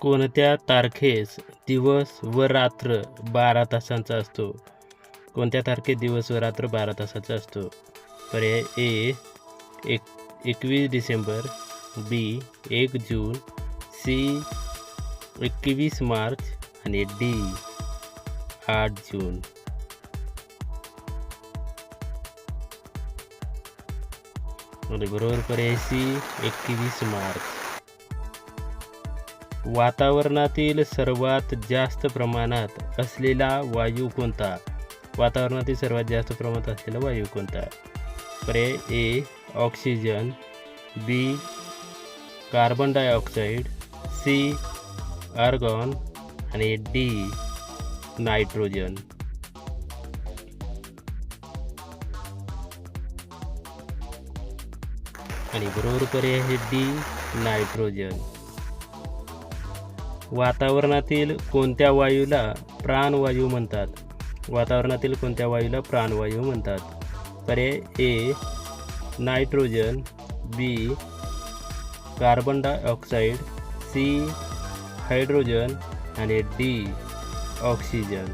कोणत्या तारखेस दिवस व रात्र बारा तासांचा असतो? कोणत्या तारखेत दिवस व रात्र बारा तासाचा असतो? पर्याय ए एक एकवीस डिसेंबर बी एक जून सी एकवीस मार्च आणि डी आठ जून. आणि बरोबर पर्याय सी एकवीस मार्च. वातावरणातील सर्वात जास्त प्रमाणात असलेला वायू कोणता? वातावरणातील सर्वात जास्त प्रमाणात असलेला वायू कोणता? पर्याय A oxygen B carbon dioxide C argon आणि डी नायट्रोजन. आणि बरोबर पर्याय आहे डी नायट्रोजन. वातावरणातील कोणत्या वायूला प्राणवायू म्हणतात? वातावरणातील कोणत्या वायूला प्राणवायू म्हणतात? पर्याय A nitrogen. B carbon dioxide C hydrogen आणि डी ऑक्सिजन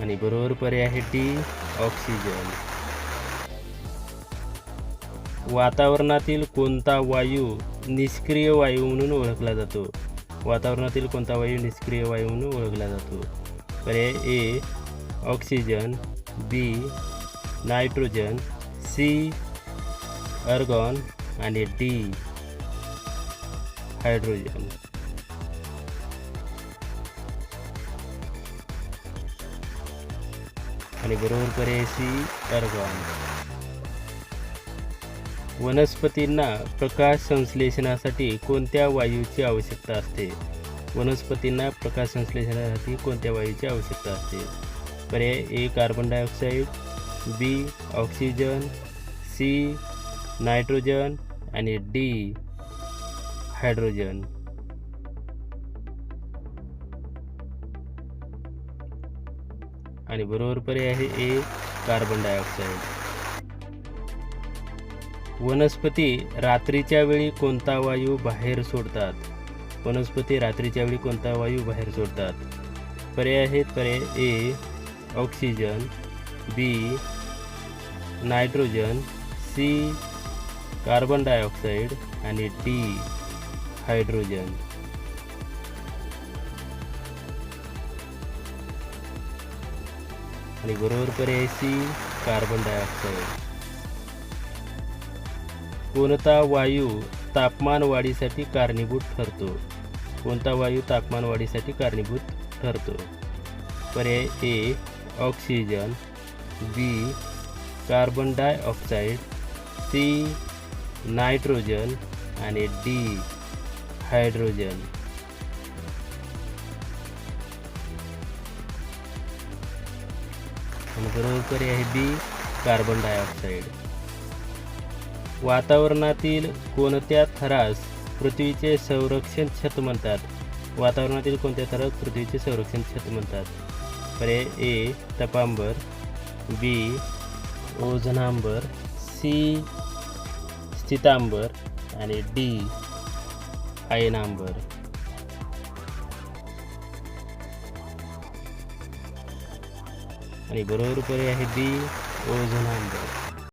आणि बरोबर पर्याय आहे डी ऑक्सिजन वातावरणातील कोणता वायू निष्क्रिय वायू म्हणून ओळखला जातो? वातावरणातील कोणता वायू निष्क्रिय वायू म्हणून ओळखला जातो? पर्याय A oxygen B nitrogen C argon आणि डी हायड्रोजन. आणि बरोबर पर्याय सी अर्गॉन. वनस्पतींना प्रकाश संश्लेषणासाठी कोणत्या वायूची आवश्यकता असते? वनस्पतींना प्रकाश संश्लेषणासाठी कोणत्या वायूची आवश्यकता असते? पर्याय A carbon dioxide B oxygen C nitrogen आणि डी हायड्रोजन आणि बरोबर पर्याय आहे ए कार्बन डायऑक्साईड वनस्पती रात्रीच्या वेळी कोणता वायू बाहेर सोडतात? वनस्पती रात्रीच्या वेळी कोणता वायू बाहेर सोडतात? पर्याय आहेत पर्याय A oxygen B nitrogen C carbon dioxide आणि डी हायड्रोजन आणि बरोबर पर्याय सी कार्बन डायऑक्साईड कोणता वायू तापमान वाढीसाठी कारणीभूत ठरतो? कोणता वायू तापमान वाढीसाठी कारणीभूत ठरतो? पर्याय A oxygen B carbon dioxide C nitrogen आणि डी हायड्रोजन. बरोबर पर्याय आहे बी कार्बन डायऑक्साईड वातावरणातील कोणत्या थरास पृथ्वीचे संरक्षण छत म्हणतात? वातावरणातील कोणत्या थरास पृथ्वीचे संरक्षण छत म्हणतात? पर्याय ए तपांबर. बी ओझनांबर सी स्थितांबर. आणि डी आयनांबर. आणि बरोबर पर्याय आहे बी ओझनांबर